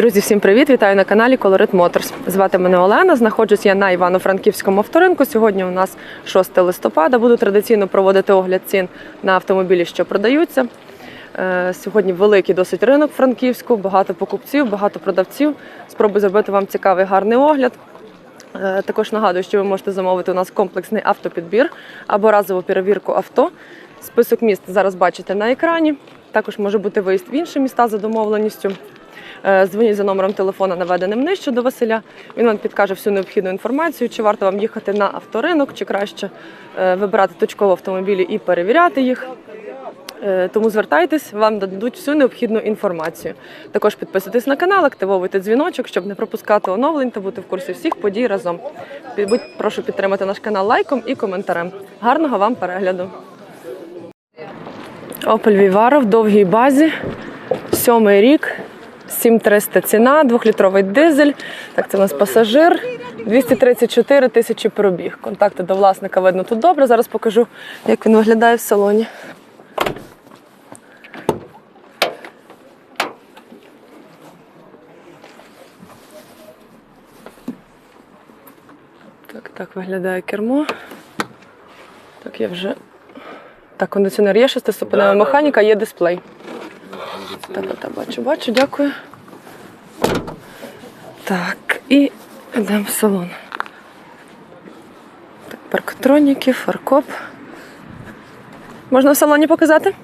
Друзі, всім привіт! Вітаю на каналі Colorit Motors. Звати мене Олена. Знаходжусь я на Івано-Франківському авторинку. Сьогодні у нас 6 листопада. Буду традиційно проводити огляд цін на автомобілі, що продаються. Е, Сьогодні великий досить ринок Франківську, багато покупців, багато продавців. Спробую зробити вам цікавий гарний огляд. Е, Також нагадую, що ви можете замовити у нас комплексний автопідбір або разову перевірку авто. Список міст зараз бачите на екрані. Також може бути виїзд в інші міста за домовленістю. Е, Дзвоніть за номером телефона, наведеним нижче до Василя. Він вам підкаже всю необхідну інформацію, чи варто вам їхати на авторинок, чи краще е, вибирати точково автомобілі і перевіряти їх. Е, Тому звертайтесь, вам дадуть всю необхідну інформацію. Також підписуйтесь на канал, активовуйте дзвіночок, щоб не пропускати оновлень та бути в курсі всіх подій разом. Будь прошу підтримати наш канал лайком і коментарем. Гарного вам перегляду! Opel Vivaro в довгій базі, сьомий рік, 7300 ціна, двохлітровий дизель. Так, це у нас пасажир, 234 тисячі пробіг. Контакти до власника видно тут добре. Зараз покажу, як він виглядає в салоні. Так, так виглядає кермо. Так, я вже. Так, кондиціонер є, шестиступенева механіка, є дисплей. Так, так, бачу, бачу, дякую. Так, і йдемо в салон. Так, парктроніки, фаркоп. Можна в салоні показати?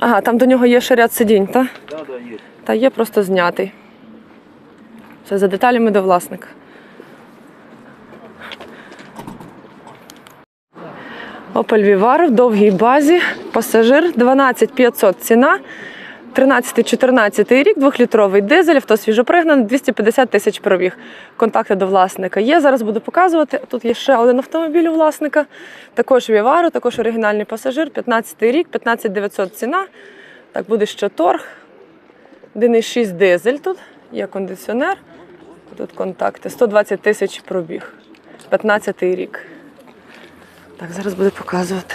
Ага, там до нього є ще ряд сидінь, так? Да, да, є. Та є просто знятий. Все за деталями до власника. Opel Vivaro в довгій базі, пасажир 12500 ціна, 13-14 рік, двохлітровий дизель, авто свіжопригнаний, 250 тисяч пробіг. Контакти до власника є. Зараз буду показувати. Тут є ще один автомобіль у власника. Також Vivaro, також оригінальний пасажир, 15 рік, 15900 ціна. Так, буде ще торг. 1,6 дизель тут, є кондиціонер. Тут контакти. 120 тисяч пробіг. 15 рік. Так, зараз буду показувати.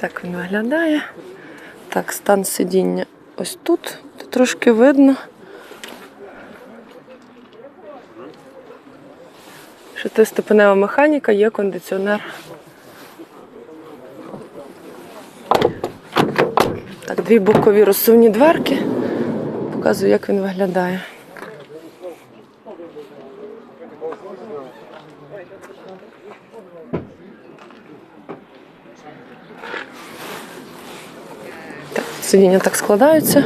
Так він виглядає. Так, стан сидіння ось тут. Трошки видно. Шестиступенева механіка, є кондиціонер. Так, дві бокові розсувні дверки. Показую, як він виглядає. Сидіння так складаються.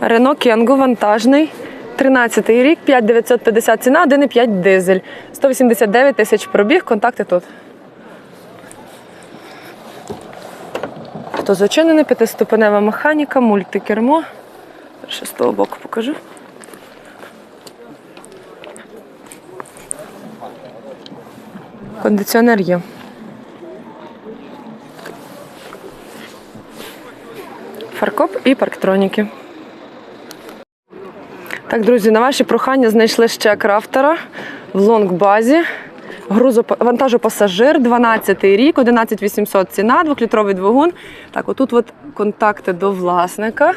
Рено Кенго вантажний. 13 рік, 5950 ціна, 1,5 дизель. 189 тисяч пробіг, контакти тут. Хто зачинений, п'ятиступенева механіка, мультикермо. Ще з того боку покажу. Кондиціонер є. Фаркоп і парктроніки. Так, друзі, на ваші прохання знайшли ще крафтера в лонгбазі. Вантажопасажир, 12 рік, 11800 ціна, двохлітровий двигун. Так, отут от контакти до власника.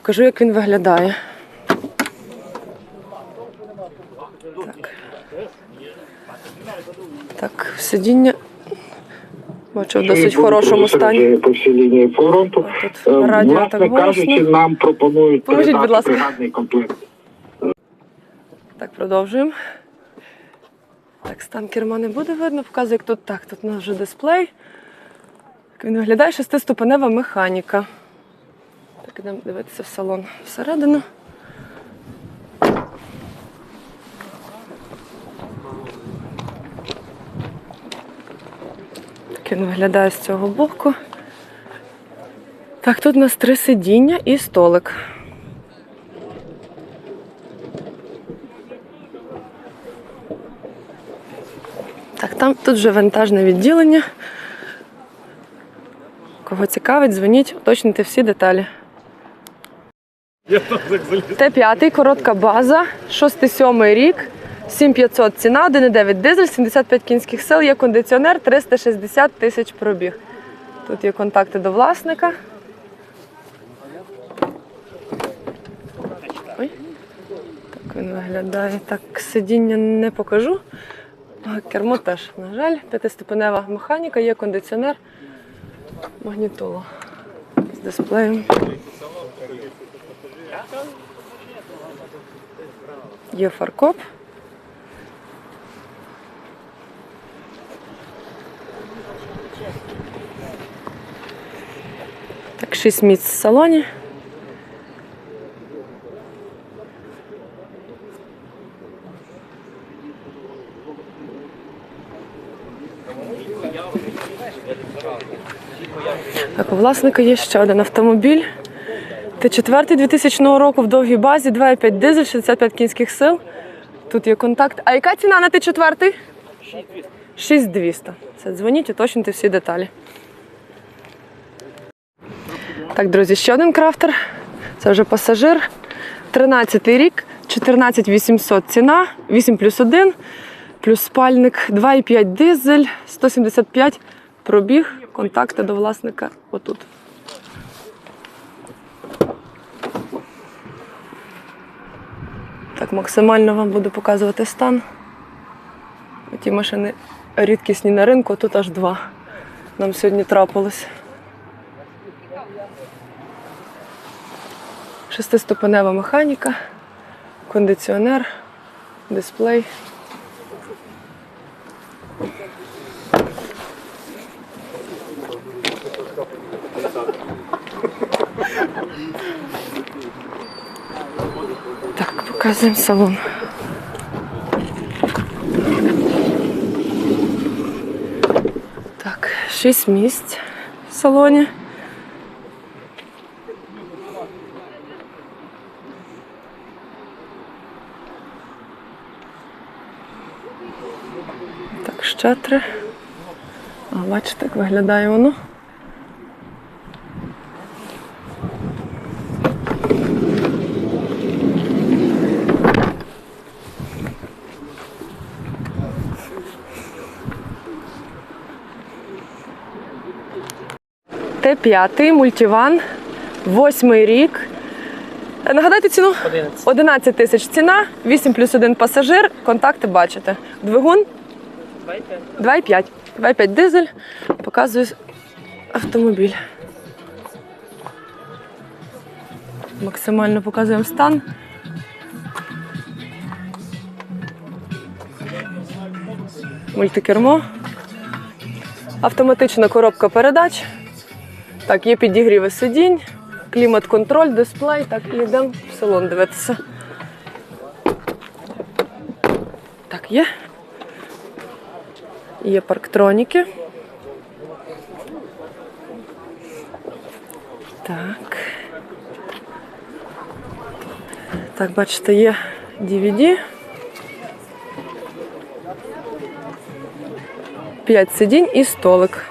Покажу, як він виглядає. Так. Так, сидіння. Бачу в досить хорошому стані. По всій лінії фронту. Е, радіо Власне так кажучи, голосно. нам пропонують Поможіть, будь ласка. бригадний комплект. Так, продовжуємо. Так, стан керма не буде видно, показую, як тут так. Тут у нас вже дисплей. Як він виглядає шестиступенева механіка. Так, ідемо дивитися в салон всередину. Так він виглядає з цього боку. Так, тут у нас три сидіння і столик. Так, там тут вже вантажне відділення. Кого цікавить, дзвоніть, уточнюйте всі деталі. Т5, коротка база, 6-7 рік, 7500 ціна, 1,9 дизель, 75 кінських сил, є кондиціонер, 360 тисяч пробіг. Тут є контакти до власника. Ой. Так він виглядає. Так, сидіння не покажу. Кермо теж, на жаль, п'ятиступенева механіка, є кондиціонер, магнітола з дисплеєм. Є фаркоп. Так, шість місць в салоні. Так, у власника є ще один автомобіль. Т4 2000 року в довгій базі, 2,5 дизель, 65 кінських сил. Тут є контакт. А яка ціна на Т4? 6200. Все, дзвоніть, уточнюйте всі деталі. Так, друзі, ще один крафтер. Це вже пасажир. 13 рік, 14 800 ціна, 8 плюс 1, плюс спальник, 2,5 дизель, 175 пробіг, контакти до власника отут. Так, максимально вам буду показувати стан. Ті машини рідкісні на ринку, тут аж два. Нам сьогодні трапилось. Шестиступенева механіка, кондиціонер, дисплей. Так, показуємо салон. Так, шість місць в салоні. Так, ще три. А, бачите, як виглядає воно. Т5, мультиван, восьмий рік. Нагадайте ціну? 11. 11 тисяч ціна, 8 плюс 1 пасажир, контакти бачите. Двигун 2,5. 2,5 дизель. Показую автомобіль. Максимально показуємо стан. Мультикермо. Автоматична коробка передач. Так, є підігріви сидінь, клімат-контроль, дисплей. Так, і йдемо в салон дивитися. Так, є. Є парктроніки. Так. Так, бачите, є DVD. П'ять сидінь і столик.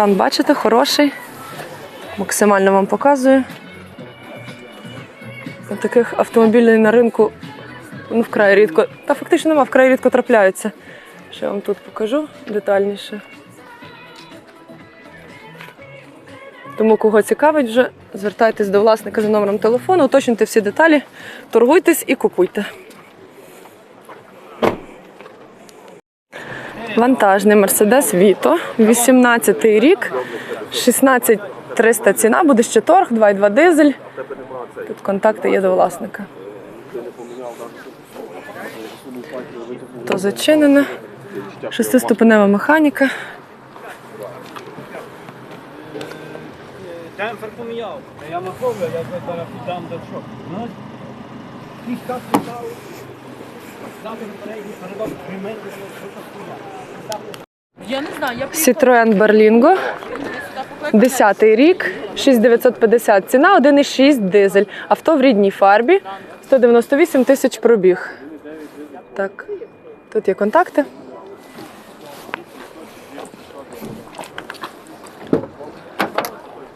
Стан бачите, хороший. Максимально вам показую. Таких автомобілів на ринку ну, вкрай рідко. Та фактично нема, вкрай рідко трапляються. Ще вам тут покажу детальніше. Тому, кого цікавить вже, звертайтесь до власника за номером телефону, уточнюйте всі деталі, торгуйтесь і купуйте. Вантажний Mercedes Vito, 18 рік, 16 300 ціна, буде ще торг, 2,2 дизель. Тут контакти є до власника. То зачинене. Шестиступенева механіка. Демпфер поміняв. Я махав, я зараз піддам до що. Ну, кішка спитав. Дати передній передок примети, Я не знаю, я Citroen Berlingo, 10-й рік, 6950 ціна, 1,6 дизель. Авто в рідній фарбі, 198 тисяч пробіг. Так, тут є контакти.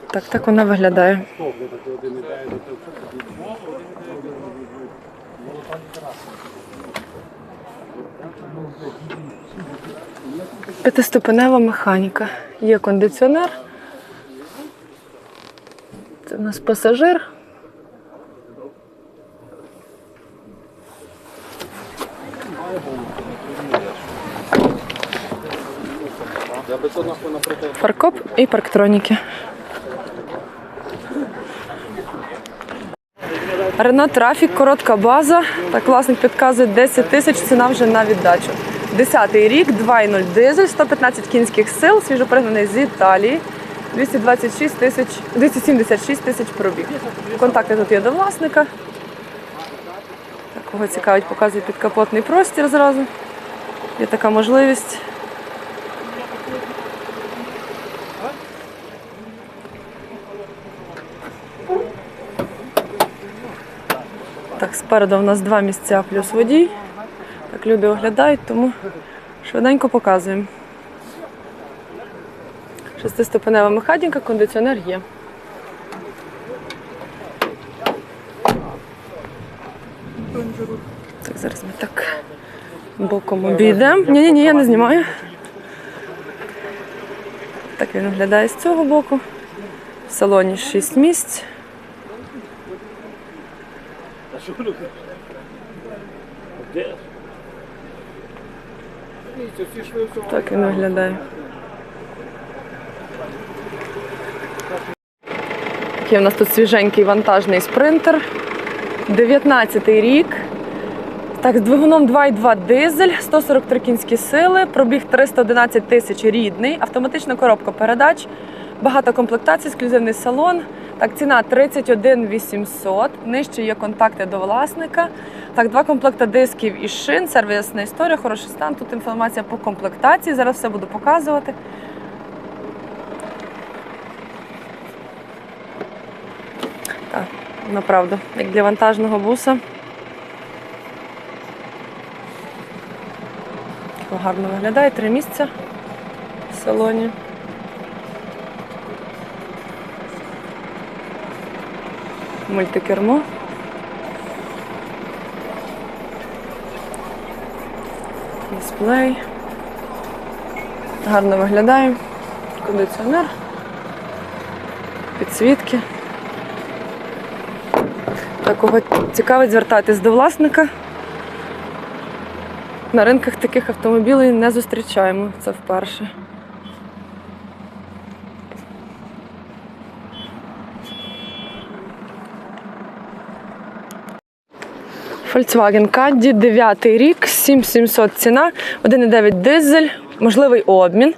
Так, так вона виглядає. П'ятиступенева механіка. Є кондиціонер. Це у нас пасажир. Фаркоп і парктроніки. Рено Трафік, коротка база. Так, власник підказує 10 тисяч, ціна вже на віддачу. Десятий рік, 2.0 дизель, 115 кінських сил, свіжопригнаний з Італії, 226 тисяч, 276 тисяч пробіг. Контакти тут є до власника. Кого цікавить, показує підкапотний простір зразу. Є така можливість. Так, спереду у нас два місця плюс водій. Так, люди оглядають, тому швиденько показуємо. Шестиступенева механіка, кондиціонер є. Так, зараз ми так боком обійдемо. Ні, ні, ні, я не знімаю. Так він виглядає з цього боку. В салоні 6 місць. Так він виглядає. Такий у нас тут свіженький вантажний спринтер. 19-й рік. Так, з двигуном 2,2 дизель, 143 кінські сили, пробіг 311 тисяч рідний, автоматична коробка передач, багато комплектацій, ексклюзивний салон. Так, ціна 31 800, нижче є контакти до власника. Так, два комплекти дисків і шин, сервісна історія, хороший стан. Тут інформація по комплектації. Зараз все буду показувати. Так, направду, як для вантажного буса. Гарно виглядає, три місця в салоні. Мультикермо. Дисплей. Гарно виглядає. Кондиціонер. Підсвітки. Так, кого цікавить, звертайтесь до власника. На ринках таких автомобілів не зустрічаємо. Це вперше. Volkswagen Caddy, 9 рік, 7700 ціна, 1,9 дизель, можливий обмін.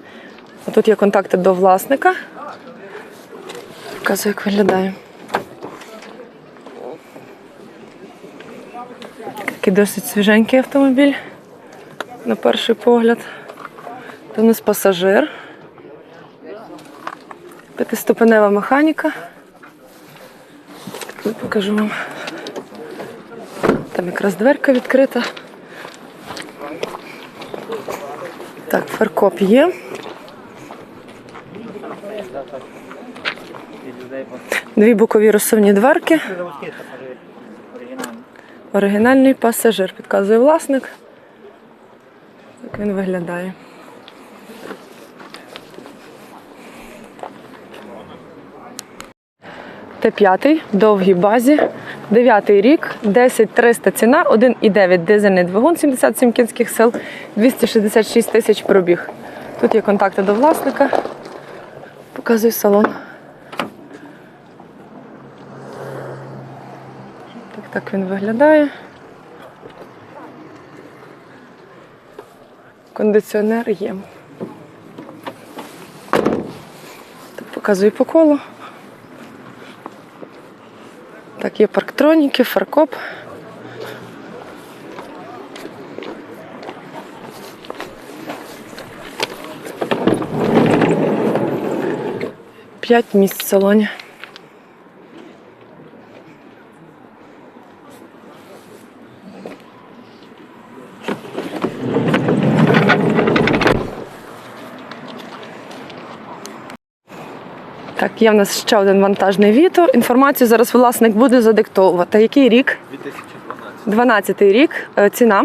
Тут є контакти до власника. Показую, як виглядає. Такий досить свіженький автомобіль на перший погляд. Це у нас пасажир. П'ятиступенева механіка. Тут покажу вам. Там якраз дверка відкрита. Так, фаркоп є. Дві бокові розсувні дверки. Оригінальний пасажир, підказує власник. Так він виглядає. Т5, довгій базі, 9 рік, 10300 ціна, 1,9 дизельний двигун, 77 кінських сил, 266 тисяч пробіг. Тут є контакти до власника. Показую салон. Так, так він виглядає. Кондиціонер є. Так, показую по колу. Так, є парктроніки, фаркоп. П'ять місць в салоні. Так, є в нас ще один вантажний віто. Інформацію зараз власник буде задиктовувати. Який рік? 2012. 12-й рік. Е, Ціна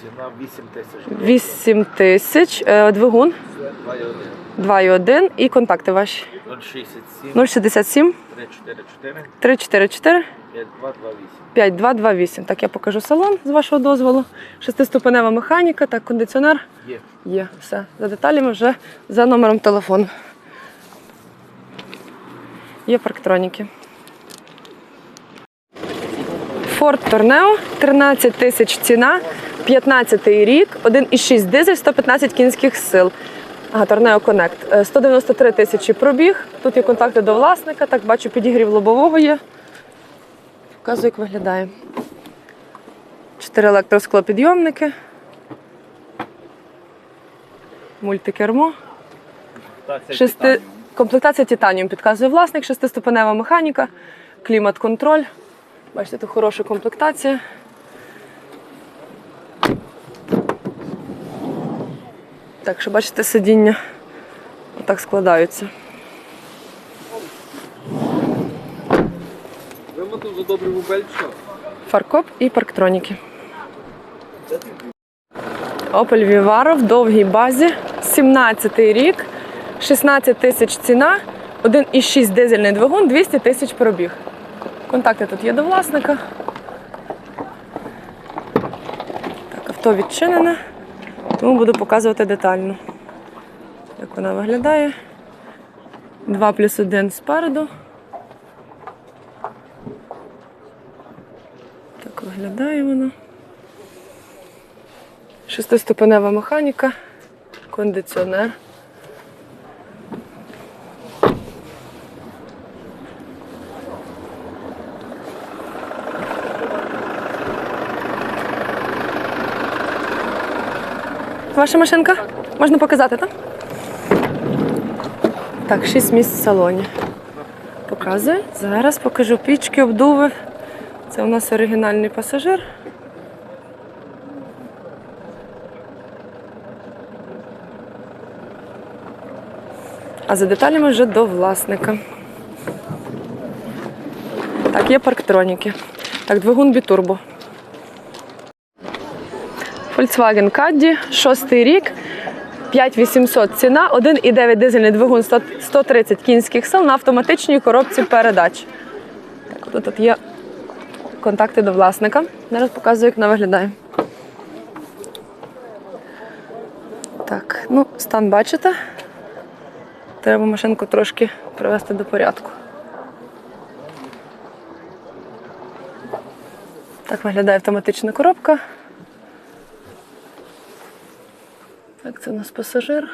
Ціна 8 тисяч. 8 тисяч. Е, Двигун 2,1. 2,1 і контакти ваші 067 067 344 344 5228. 5228. Так, я покажу салон з вашого дозволу. Шестиступенева механіка, так, кондиціонер. Є. Є, все. За деталями вже за номером телефону. Є парктроніки. Ford Tourneo, 13 тисяч ціна, 15-й рік, 1,6 дизель, 115 кінських сил. Ага, Connect. Е, 193 тисячі пробіг. Тут є контакти до власника. Так, бачу, підігрів лобового є. Показую, як виглядає. Чотири електросклопідйомники. Мультикермо. Шести... Комплектація титаніум підказує власник, шестиступенева механіка, клімат-контроль. Бачите, тут хороша комплектація. Так що бачите, сидіння отак складаються. Фаркоп і парктроніки. Opel Vivaro в довгій базі. 17-й рік, 16 тисяч ціна, 1,6 дизельний двигун, 200 тисяч пробіг. Контакти тут є до власника. Так, авто відчинене, тому буду показувати детально, як вона виглядає. 2 плюс 1 спереду. Так виглядає воно. Шестиступенева механіка, кондиціонер. Ваша машинка? Можна показати, так? Так, шість місць в салоні. Показую. Зараз покажу пічки, обдуви. Це у нас оригінальний пасажир. А за деталями вже до власника. Так, є парктроніки. Так, двигун бітурбо. Volkswagen Caddy, шостий рік, 5800 ціна, 1,9 дизельний двигун 130 кінських сил на автоматичній коробці передач. Так, тут є контакти до власника. Зараз показую, як вона виглядає. Так, ну, стан бачите. Треба машинку трошки привести до порядку. Так виглядає автоматична коробка. Так, це у нас пасажир.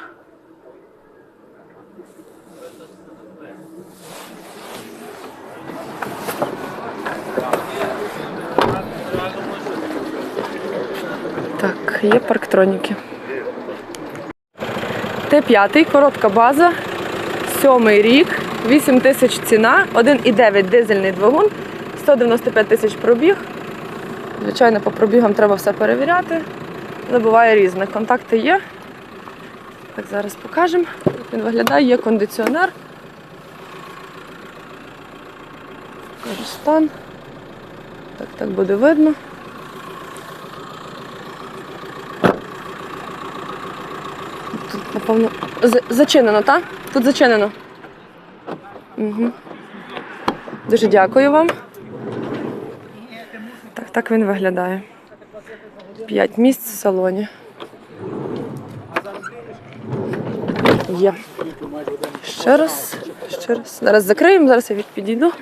Так, є парктроніки. Т5, коротка база, сьомий рік, 8 тисяч ціна, 1,9 дизельний двигун, 195 тисяч пробіг. Звичайно, по пробігам треба все перевіряти. Але буває різне. Контакти є. Так, зараз покажемо. Як він виглядає, є кондиціонер. Покажу стан. Так, так буде видно. Тут, напевно, зачинено, так? Тут зачинено. Угу. Дуже дякую вам. Так, так він виглядає. П'ять місць в салоні. Є. Ще раз, ще раз. Зараз закриємо, зараз я підійду.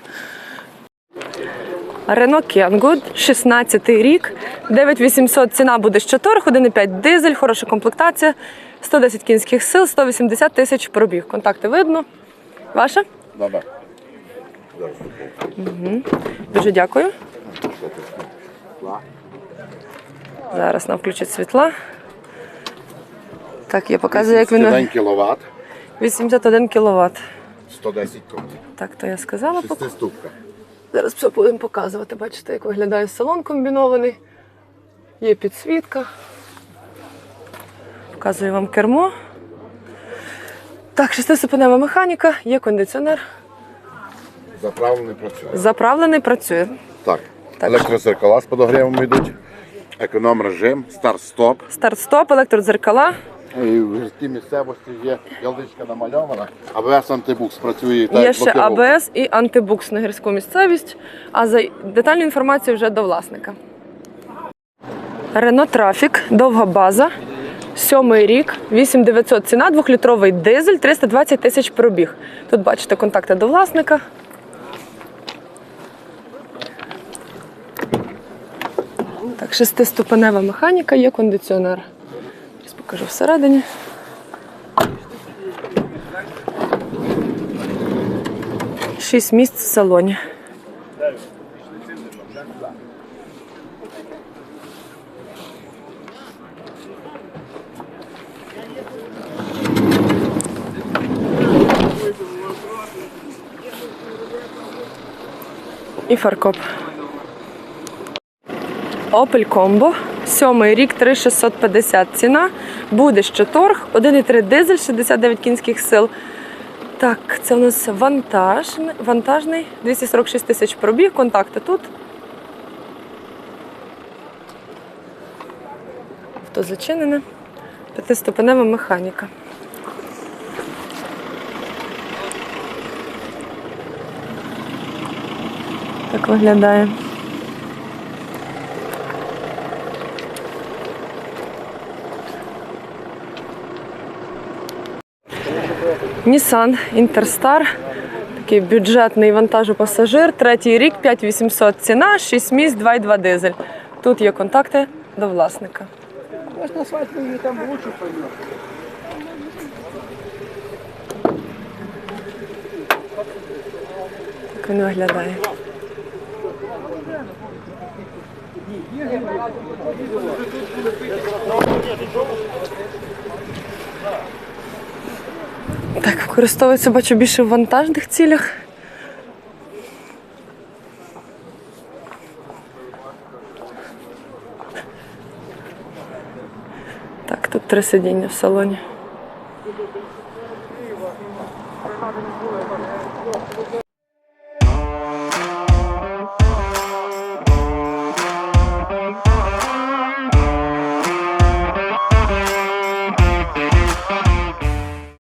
Рено Кенгуд, 16 рік, 9800 ціна буде з 4, 1,5 дизель, хороша комплектація, 110 кінських сил, 180 тисяч пробіг. Контакти видно. Ваша? Добре. Дуже дякую. Зараз нам включать світла. Так, я показую, як він. 1 кВт, 81 кВт. 110 коней. Так, то я сказала. Шестиступка. Зараз все будемо показувати. Бачите, як виглядає салон комбінований. Є підсвітка. Показую вам кермо. Так, шестиступенева механіка, є кондиціонер. Заправлений працює. Заправлений, працює. Так. Так. Електрозеркала з подогрівом йдуть. Економ режим, старт-стоп. Старт-стоп, електродзеркала. І в гірській місцевості є ялдичка намальована. АБС антибукс працює так. Є ще блокировка. АБС і антибукс на гірську місцевість. А за детальну інформацію вже до власника. Рено Трафік, довга база. Сьомий рік, 8900 ціна, двохлітровий дизель, 320 тисяч пробіг. Тут бачите контакти до власника. Так, шестиступенева механіка, є кондиціонер. Покажу всередині. Шість місць в салоні. І фаркоп. Opel Combo. Сьомий рік 3650 ціна. Буде ще торг. 1,3 дизель, 69 кінських сил. Так, це у нас вантаж, вантажний, 246 тисяч пробіг, контакти тут. Авто зачинене. П'ятиступенева механіка. Так виглядає. Nissan Interstar. Такий бюджетний вантажопасажир. Третій рік, 5800 ціна, 6 місць, 2,2 дизель. Тут є контакти до власника. Там. Так він виглядає. Так, використовується, бачу, більше в вантажних цілях. Так, тут три сидіння в салоні.